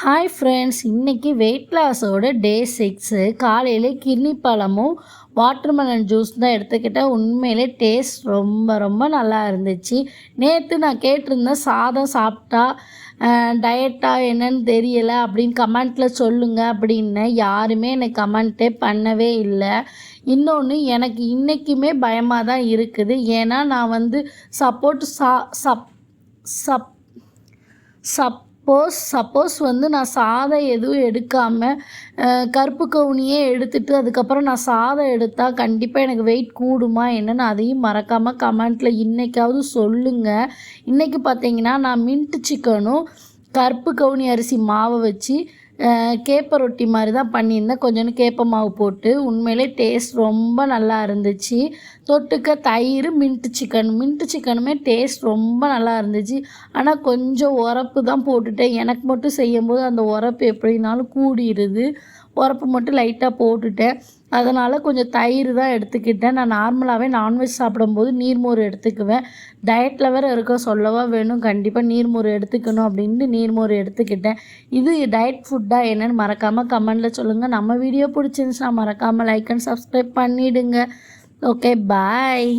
Hi friends இன்றைக்கி weight லாஸோட day six காலையில் கிர்னி பழமும் வாட்டர்மெலன் ஜூஸ் தான் எடுத்துக்கிட்டேன் உண்மையிலே டேஸ்ட் ரொம்ப ரொம்ப நல்லா இருந்துச்சு. நேற்று நான் கேட்டிருந்தேன் சாதம் சாப்பிட்டா டயட்டாக என்னன்னு தெரியலை அப்படின்னு கமெண்ட்டில் சொல்லுங்கள் அப்படின்னு யாருமே எனக்கு கமெண்ட்டே பண்ணவே இல்லை. இன்னொன்று எனக்கு இன்றைக்குமே பயமாக தான் இருக்குது. ஏன்னா நான் வந்து சப்போர்ட் சா sub sub sub suppose suppose வந்து நான் சாதம் எதுவும் எடுக்காமல் கருப்பு கவுனியே எடுத்துட்டு அதுக்கப்புறம் நான் சாதம் எடுத்தால் கண்டிப்பாக எனக்கு வெயிட் கூடுமா என்னென்னு அதையும் மறக்காமல் கமெண்ட்டில் இன்றைக்காவது சொல்லுங்கள் இன்றைக்கி பார்த்தீங்கன்னா நான் மின்ட்டு சிக்கனும் கருப்பு கவுனி அரிசி மாவை வச்சு கேப்ப ரொட்டி மாதிரி தான் பண்ணியிருந்தேன். கொஞ்சோண்டு கேப்ப மாவு போட்டு உண்மையிலே டேஸ்ட் ரொம்ப நல்லா இருந்துச்சு. தொட்டுக்க தயிர் மின்ட்டு சிக்கன் மின்ட்டு சிக்கனுமே டேஸ்ட் ரொம்ப நல்லா இருந்துச்சு. ஆனால் கொஞ்சம் உரப்பு தான் போட்டுட்டேன். எனக்கு மட்டும் செய்யும்போது அந்த உரப்பு எப்படினாலும் கூடிடுது. உரப்பு மட்டும் லைட்டாக போட்டுட்டேன். அதனால் கொஞ்சம் தயிர் தான் எடுத்துக்கிட்டேன். நான் நார்மலாகவே நான்வெஜ் சாப்பிடும்போது நீர்மோர் எடுத்துக்குவேன். டயட்டில் வேறு இருக்க சொல்லவா வேணும். கண்டிப்பாக நீர்மோர் எடுத்துக்கணும் அப்படின்ட்டு நீர்மோர் எடுத்துக்கிட்டேன். இது டயட் ஃபுட்டாக என்னென்னு மறக்காமல் கமெண்டில் சொல்லுங்கள் நம்ம வீடியோ பிடிச்சிருந்துச்சுன்னா மறக்காமல் லைக் அண்ட் சப்ஸ்கிரைப் பண்ணிவிடுங்க ஓகே பாய்